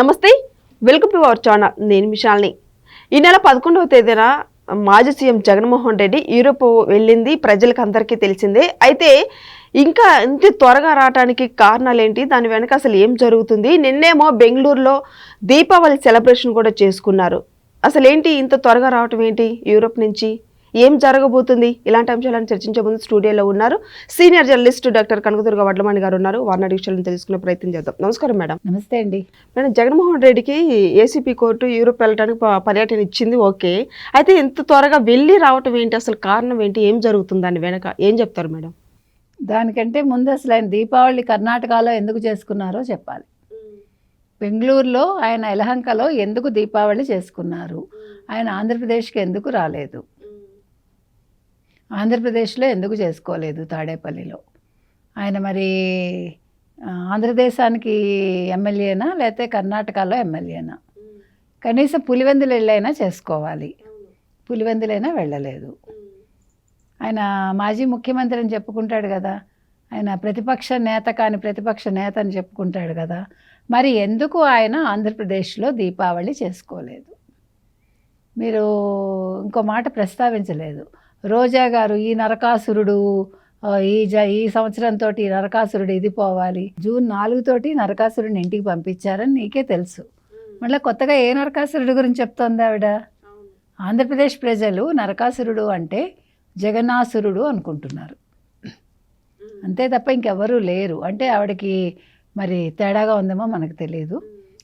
నమస్తే welcome to our channel. నేను మిషాల్ని. ఈ నెల పదకొండవ తేదీన మాజీ సీఎం జగన్మోహన్ రెడ్డి యూరోప్ వెళ్ళింది ప్రజలకు అందరికీ తెలిసిందే. అయితే ఇంకా ఇంత త్వరగా రావడానికి కారణాలు ఏంటి దాని వెనక అసలు ఏం జరుగుతుంది? నిన్నేమో బెంగళూరులో దీపావళి సెలబ్రేషన్ కూడా చేసుకున్నారు. అసలు ఏంటి ఇంత త్వరగా రావటం ఏంటి యూరోప్ నుంచి? ఏం జరగబోతుంది? ఇలాంటి అంశాలను చర్చించే ముందు స్టూడియోలో ఉన్నారు. Senior journalist doctor Kanakadurga Vadlamani గారు ఉన్నారు. వారిని అడిగి విషయాలను తెలుసుకునే ప్రయత్నం చేద్దాం. నమస్కారం మేడం. నమస్తే అండి. మేడం జగన్మోహన్ రెడ్డికి ఏసీపీ కోర్టు యూరోప్ వెళ్ళడానికి పర్యటన ఇచ్చింది. ఓకే. అయితే ఇంత త్వరగా వెళ్ళి రావటం ఏంటి? అసలు కారణం ఏంటి? ఏం జరుగుతుంది దాని వెనక? ఏం చెప్తారు మేడం? దానికంటే ముందు అసలు ఆయన దీపావళి కర్ణాటకలో ఎందుకు చేసుకున్నారో చెప్పాలి. బెంగళూరులో ఆయన ఎలహంకలో ఎందుకు దీపావళి చేసుకున్నారు? ఆయన ఆంధ్రప్రదేశ్కి ఎందుకు రాలేదు? ఆంధ్రప్రదేశ్లో ఎందుకు చేసుకోలేదు తాడేపల్లిలో? ఆయన మరి ఆంధ్రదేశానికి ఎమ్మెల్యేనా లేకపోతే కర్ణాటకలో ఎమ్మెల్యేనా? కనీసం పులివెందులు వెళ్ళైనా చేసుకోవాలి. పులివెందులైనా వెళ్ళలేదు. ఆయన మాజీ ముఖ్యమంత్రి అని చెప్పుకుంటాడు కదా. ఆయన ప్రతిపక్ష నేత కాని ప్రతిపక్ష నేత అని చెప్పుకుంటాడు కదా. మరి ఎందుకు ఆయన ఆంధ్రప్రదేశ్లో దీపావళి చేసుకోలేదు? మీరు ఇంకో మాట ప్రస్తావించలేదు. రోజా గారు ఈ నరకాసురుడు ఈ జ ఈ సంవత్సరంతో ఈ నరకాసురుడు ఇది పోవాలి. జూన్ నాలుగుతోటి నరకాసురుడిని ఇంటికి పంపించారని నీకే తెలుసు. మళ్ళీ కొత్తగా ఏ నరకాసురుడు గురించి చెప్తోంది ఆవిడ? ఆంధ్రప్రదేశ్ ప్రజలు నరకాసురుడు అంటే జగన్నాసురుడు అనుకుంటున్నారు. అంతే తప్ప ఇంకెవరూ లేరు. అంటే ఆవిడకి మరి తేడాగా ఉందేమో మనకు తెలియదు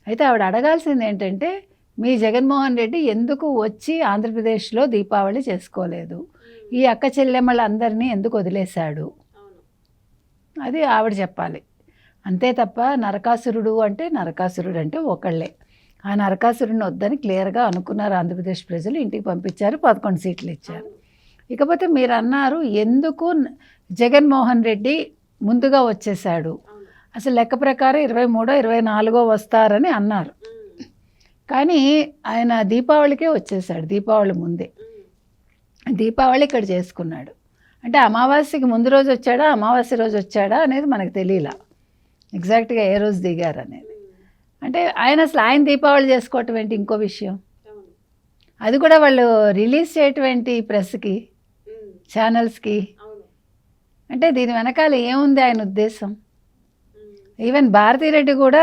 అయితే ఆవిడ అడగాల్సింది ఏంటంటే మీ జగన్మోహన్ రెడ్డి ఎందుకు వచ్చి ఆంధ్రప్రదేశ్లో దీపావళి చేసుకోలేదు? ఈ అక్క చెల్లెమ్మలందరినీ ఎందుకు వదిలేశాడు? అది ఆవిడ చెప్పాలి. అంతే తప్ప నరకాసురుడు అంటే నరకాసురుడు అంటే ఒకళ్ళే. ఆ నరకాసురుడిని వద్దని క్లియర్గా అనుకున్నారు ఆంధ్రప్రదేశ్ ప్రజలు. ఇంటికి పంపించారు పదకొండు సీట్లు ఇచ్చారు. ఇకపోతే మీరు అన్నారు ఎందుకు జగన్మోహన్ రెడ్డి ముందుగా వచ్చేసాడు అసలు లెక్క ప్రకారం ఇరవై మూడో ఇరవై నాలుగో వస్తారని అన్నారు. కానీ ఆయన దీపావళికే వచ్చేసాడు దీపావళి ముందే. దీపావళి ఇక్కడ చేసుకున్నాడు. అంటే అమావాస్యకి ముందు రోజు వచ్చాడా అమావాస్య రోజు వచ్చాడా అనేది మనకు తెలియలా. ఎగ్జాక్ట్గా ఏ రోజు దిగారు అనేది. అంటే ఆయన అసలు ఆయన దీపావళి చేసుకోవటం ఏంటి ఇంకో విషయం? అది కూడా వాళ్ళు రిలీజ్ చేయటువంటి ప్రెస్కి? ఛానల్స్కి? అంటే దీని వెనకాల ఏముంది ఆయన ఉద్దేశం? ఈవెన్ భారతీరెడ్డి కూడా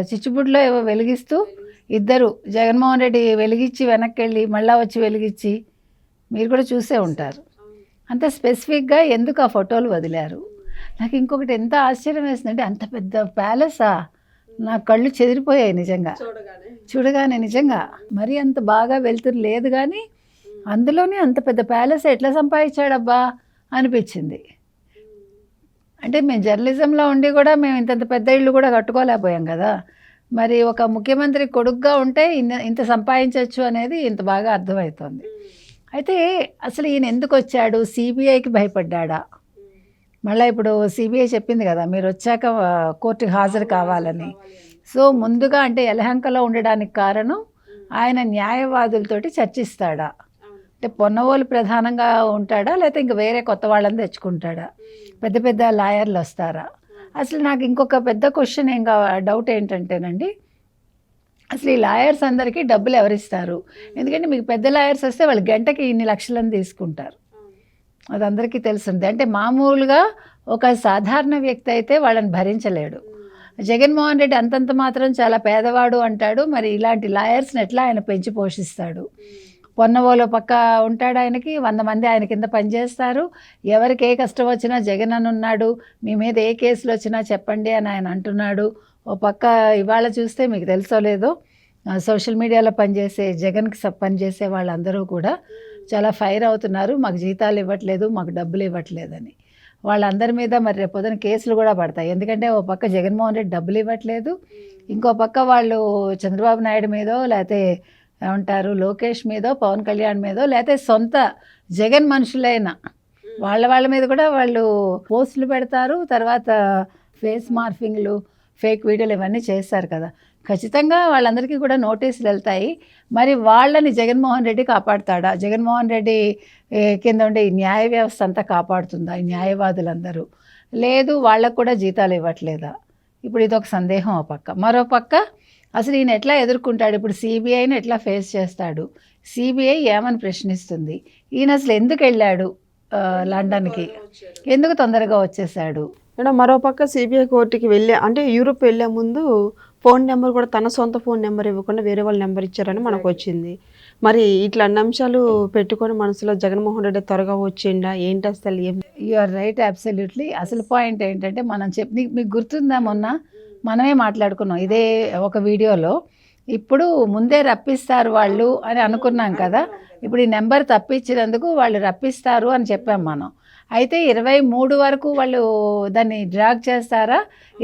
చిచ్చుబుడ్లో ఏవో వెలిగిస్తూ ఇద్దరు జగన్మోహన్ రెడ్డి వెలిగించి వెనక్కి వెళ్ళి మళ్ళా వచ్చి వెలిగించి మీరు కూడా చూసే ఉంటారు. అంత స్పెసిఫిక్గా ఎందుకు ఆ ఫోటోలు వదిలారు? నాకు ఇంకొకటి ఎంత ఆశ్చర్యం వేసిందంటే అంత పెద్ద ప్యాలెసా? నా కళ్ళు చెదిరిపోయాయి నిజంగా. చూడగానే. నిజంగా. మరీ అంత బాగా వెళ్తురు లేదు కానీ అందులోనే అంత పెద్ద ప్యాలెస్ ఎట్లా సంపాదించాడబ్బా? అనిపించింది. అంటే మేము జర్నలిజంలో ఉండి కూడా మేము ఇంత పెద్ద ఇళ్ళు కూడా కట్టుకోలేకపోయాం కదా. మరి ఒక ముఖ్యమంత్రి కొడుకుగా ఉంటే ఇన్న ఇంత సంపాదించవచ్చు అనేది ఇంత బాగా అర్థమవుతుంది. అయితే అసలు ఈయన ఎందుకు వచ్చాడు? సిబిఐకి భయపడ్డాడా? మళ్ళీ ఇప్పుడు సిబిఐ చెప్పింది కదా మీరు వచ్చాక కోర్టుకి హాజరు కావాలని. సో ముందుగా అంటే యలహంకలో ఉండడానికి కారణం ఆయన న్యాయవాదులతోటి చర్చిస్తాడా? అంటే పొన్నవోలు ప్రధానంగా ఉంటాడా? లేకపోతే ఇంక వేరే కొత్త వాళ్ళని తెచ్చుకుంటాడా? పెద్ద పెద్ద లాయర్లు వస్తారా? అసలు నాకు ఇంకొక పెద్ద క్వశ్చన్ ఏం డౌట్ ఏంటంటేనండి అసలు ఈ లాయర్స్ అందరికీ డబ్బులు ఎవరిస్తారు? ఎందుకంటే మీకు పెద్ద లాయర్స్ వస్తే వాళ్ళు గంటకి ఇన్ని లక్షలని తీసుకుంటారు. అది అందరికీ తెలిసింది. అంటే మామూలుగా ఒక సాధారణ వ్యక్తి అయితే వాళ్ళని భరించలేడు. జగన్మోహన్ రెడ్డి అంతంత మాత్రం చాలా పేదవాడు అంటాడు. మరి ఇలాంటి లాయర్స్ని ఎట్లా ఆయన పెంచి పోషిస్తాడు? పొన్నవోలో పక్క ఉంటాడు ఆయనకి వంద మంది ఆయన కింద పనిచేస్తారు. ఎవరికి ఏ కష్టం వచ్చినా జగన్ అని ఉన్నాడు. మీ మీద ఏ కేసులు వచ్చినా చెప్పండి అని ఆయన అంటున్నాడు. ఓ పక్క ఇవాళ చూస్తే మీకు తెలుసో లేదో సోషల్ మీడియాలో పనిచేసే జగన్కి పనిచేసే వాళ్ళందరూ కూడా చాలా ఫైర్ అవుతున్నారు. మాకు జీతాలు ఇవ్వట్లేదు మాకు డబ్బులు ఇవ్వట్లేదని. వాళ్ళందరి మీద మరి రేపు పొద్దున కేసులు కూడా పడతాయి. ఎందుకంటే ఓ పక్క జగన్మోహన్ రెడ్డి డబ్బులు ఇవ్వట్లేదు ఇంకో పక్క వాళ్ళు చంద్రబాబు నాయుడు మీదో లేకపోతే ఏమంటారు లోకేష్ మీదో పవన్ కళ్యాణ్ మీదో లేకపోతే సొంత జగన్ మనుషులైన వాళ్ళ వాళ్ళ మీద కూడా వాళ్ళు పోస్టులు పెడతారు. తర్వాత ఫేస్ మార్ఫింగ్లు ఫేక్ వీడియోలు ఇవన్నీ చేస్తారు కదా. ఖచ్చితంగా వాళ్ళందరికీ కూడా నోటీసులు వెళ్తాయి. మరి వాళ్ళని జగన్మోహన్ రెడ్డి కాపాడుతాడా? జగన్మోహన్ రెడ్డి కింద ఉండే ఈ న్యాయ వ్యవస్థ అంతా కాపాడుతుందా? ఈ న్యాయవాదులందరూ? లేదు వాళ్ళకు కూడా జీతాలు ఇవ్వట్లేదా? ఇప్పుడు ఇది ఒక సందేహం ఒక పక్క. మరో పక్క అసలు ఈయన ఎట్లా ఎదుర్కొంటాడు? ఇప్పుడు సిబిఐని ఎట్లా ఫేస్ చేస్తాడు? సిబిఐ ఏమని ప్రశ్నిస్తుంది? ఈయన అసలు ఎందుకు వెళ్ళాడు లండన్కి? ఎందుకు తొందరగా వచ్చేసాడు మేడం మరోపక్క సిబిఐ కోర్టుకి వెళ్ళే అంటే యూరోప్ వెళ్ళే ముందు ఫోన్ నెంబర్ కూడా తన సొంత ఫోన్ నెంబర్ ఇవ్వకుండా వేరే వాళ్ళ నెంబర్ ఇచ్చారని మనకు వచ్చింది. మరి ఇట్లా అన్ని అంశాలు పెట్టుకొని మనసులో జగన్మోహన్ రెడ్డి త్వరగా వచ్చిండా? ఏంటి అసలు ఏం యు ఆర్ రైట్ అబ్సల్యూట్లీ అసలు పాయింట్ ఏంటంటే మనం చెప్ నీకు మీకు గుర్తుందా మొన్న? మనమే మాట్లాడుకున్నాం ఇదే ఒక వీడియోలో. ఇప్పుడు ముందే రప్పిస్తారు వాళ్ళు అని అనుకున్నాం కదా. ఇప్పుడు ఈ నెంబర్ తప్పించినందుకు వాళ్ళు రప్పిస్తారు అని చెప్పాం మనం. అయితే ఇరవై మూడు వరకు వాళ్ళు దాన్ని డ్రాగ్ చేస్తారా?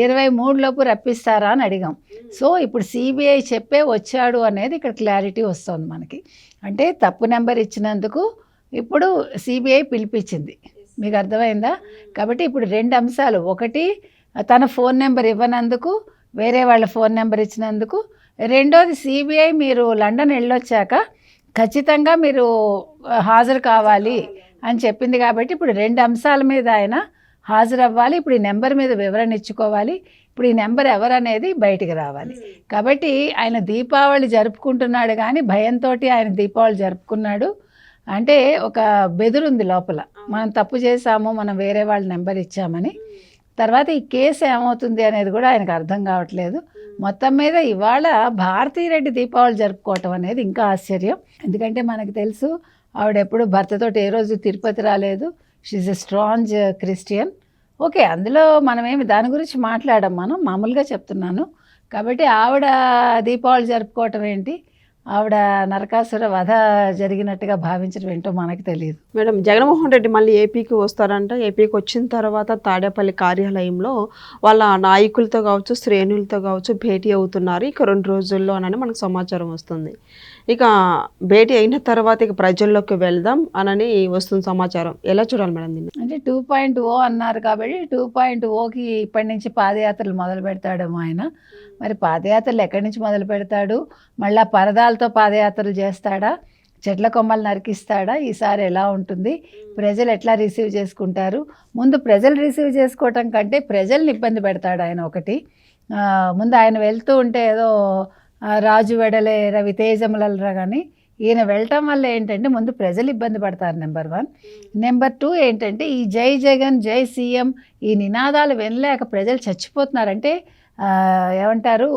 ఇరవై మూడు లోపు రప్పిస్తారా అని అడిగాం. సో ఇప్పుడు సిబిఐ చెప్పే వచ్చాడు అనేది ఇక్కడ క్లారిటీ వస్తుంది మనకి. అంటే తప్పు నెంబర్ ఇచ్చినందుకు ఇప్పుడు సిబిఐ పిలిపించింది. మీకు అర్థమైందా? కాబట్టి ఇప్పుడు రెండు అంశాలు. ఒకటి తన ఫోన్ నెంబర్ ఇవ్వనందుకు వేరే వాళ్ళ ఫోన్ నెంబర్ ఇచ్చినందుకు. రెండోది సిబిఐ మీరు లండన్ వెళ్ళొచ్చాక ఖచ్చితంగా మీరు హాజరు కావాలి. అని చెప్పింది కాబట్టి ఇప్పుడు రెండు అంశాల మీద ఆయన హాజరవ్వాలి. ఇప్పుడు ఈ నెంబర్ మీద వివరణ ఇచ్చుకోవాలి. ఇప్పుడు ఈ నెంబర్ ఎవరనేది బయటికి రావాలి. కాబట్టి ఆయన దీపావళి జరుపుకుంటున్నాడు కానీ భయంతో ఆయన దీపావళి జరుపుకున్నాడు. అంటే ఒక బెదురుంది లోపల. మనం తప్పు చేసాము మనం వేరే వాళ్ళ నెంబర్ ఇచ్చామని. తర్వాత ఈ కేసు ఏమవుతుంది అనేది కూడా ఆయనకు అర్థం కావట్లేదు. మొత్తం మీద ఇవాళ భారతీరెడ్డి దీపావళి జరుపుకోవటం అనేది ఇంకా ఆశ్చర్యం. ఎందుకంటే మనకు తెలుసు ఆవిడ ఎప్పుడు భర్తతోటి ఏ రోజు తిరుపతి రాలేదు. She's a strong Christian okay అందులో మనమేమి దాని గురించి మాట్లాడడం మనం మామూలుగా చెప్తున్నాను. కాబట్టి ఆవిడ దీపావళి జరుపుకోవటం ఏంటి? ఆవిడ నరకాసుర వధ జరిగినట్టుగా భావించడం ఏంటో మనకు తెలియదు. మేడం జగన్మోహన్ రెడ్డి మళ్ళీ ఏపీకి వస్తారంట. ఏపీకి వచ్చిన తర్వాత తాడేపల్లి కార్యాలయంలో వాళ్ళ నాయకులతో కావచ్చు శ్రేణులతో కావచ్చు భేటీ అవుతున్నారు. ఇక రెండు రోజుల్లోనని మనకు సమాచారం వస్తుంది. ఇక భేటీ అయిన తర్వాత ఇక ప్రజల్లోకి వెళ్దాం అనని వస్తుంది సమాచారం. ఎలా చూడాలి మేడం దీన్ని? అంటే టూ పాయింట్ ఓ అన్నారు కాబట్టి టూ పాయింట్ ఓకి ఇప్పటి నుంచి పాదయాత్రలు మొదలు పెడతాడేమో ఆయన. మరి పాదయాత్రలు ఎక్కడి నుంచి మొదలు పెడతాడు? మళ్ళీ పరదాలతో పాదయాత్రలు చేస్తాడా? చెట్ల కొమ్మలు నరికిస్తాడా? ఈసారి ఎలా ఉంటుంది? ప్రజలు ఎట్లా రిసీవ్ చేసుకుంటారు? ముందు ప్రజలు రిసీవ్ చేసుకోవటం కంటే ప్రజల్ని ఇబ్బంది పెడతాడు ఆయన ఒకటి. ముందు ఆయన వెళ్తూ ఉంటే ఏదో రాజు వెడలే రవితేజములరా కానీ ఈయన వెళ్ళటం వల్ల ఏంటంటే ముందు ప్రజలు ఇబ్బంది పడతారు నెంబర్ వన్ నెంబర్ టూ ఏంటంటే ఈ జై జగన్ జై సీఎం ఈ నినాదాలు వినలేక ప్రజలు చచ్చిపోతున్నారంటే ఏమంటారు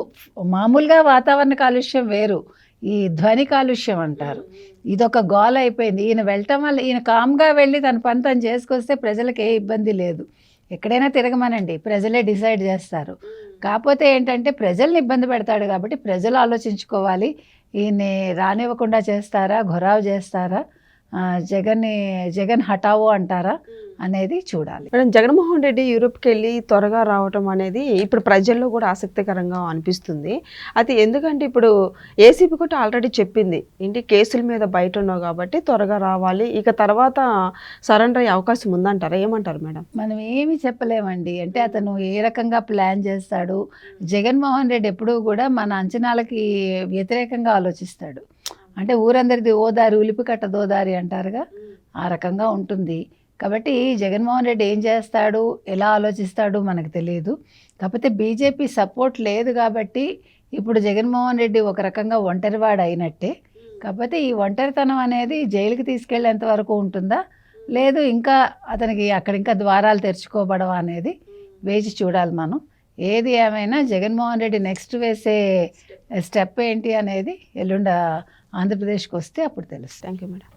మామూలుగా వాతావరణ కాలుష్యం వేరు ఈ ధ్వని కాలుష్యం అంటారు. ఇదొక గోల అయిపోయింది. ఈయన వెళ్ళటం వల్ల ఈయన కామ్గా వెళ్ళి తన పని తను చేసుకొస్తే ప్రజలకు ఏ ఇబ్బంది లేదు. ఎక్కడైనా తిరగమనండి. ప్రజలే డిసైడ్ చేస్తారు. కాకపోతే ఏంటంటే ప్రజల్ని ఇబ్బంది పెడతాడు కాబట్టి ప్రజలు ఆలోచించుకోవాలి. ఈయన్ని రానివ్వకుండా చేస్తారా? ఘొరావు చేస్తారా? ఆ, జగన్ని జగన్ హటావో అంటారా అనేది చూడాలి. మేడం జగన్మోహన్ రెడ్డి యూరోప్కి వెళ్ళి త్వరగా రావటం అనేది ఇప్పుడు ప్రజల్లో కూడా ఆసక్తికరంగా అనిపిస్తుంది. అది ఎందుకంటే ఇప్పుడు ఏసీపీ కూడా ఆల్రెడీ చెప్పింది ఏంటి కేసుల మీద బయట ఉన్నావు కాబట్టి త్వరగా రావాలి ఇక తర్వాత సరెండర్ అయ్యే అవకాశం ఉందంటారా? ఏమంటారు మేడం? మనం ఏమి చెప్పలేమండి. అంటే అతను ఏ రకంగా ప్లాన్ చేస్తాడు? జగన్మోహన్ రెడ్డి ఎప్పుడూ కూడా మన అంచనాలకి వ్యతిరేకంగా ఆలోచిస్తాడు. అంటే ఊరందరిది ఓదారి ఉలిపి కట్ట దోదారి అంటారుగా? ఆ రకంగా ఉంటుంది. కాబట్టి జగన్మోహన్ రెడ్డి ఏం చేస్తాడు? ఎలా ఆలోచిస్తాడు? మనకు తెలియదు. కాకపోతే బీజేపీ సపోర్ట్ లేదు కాబట్టి ఇప్పుడు జగన్మోహన్ రెడ్డి ఒక రకంగా ఒంటరివాడు అయినట్టే. కాకపోతే ఈ ఒంటరితనం అనేది జైలుకి తీసుకెళ్ళేంత వరకు ఉంటుందా? లేదు ఇంకా అతనికి అక్కడ ఇంకా ద్వారాలు తెరుచుకోబడవా అనేది వేచి చూడాలి మనం. ఏది ఏమైనా జగన్మోహన్ రెడ్డి నెక్స్ట్ వేసే స్టెప్ ఏంటి అనేది ఎల్లుండ ఆంధ్రప్రదేశ్కి వస్తే అప్పుడు తెలుసు థ్యాంక్ యూ మేడం.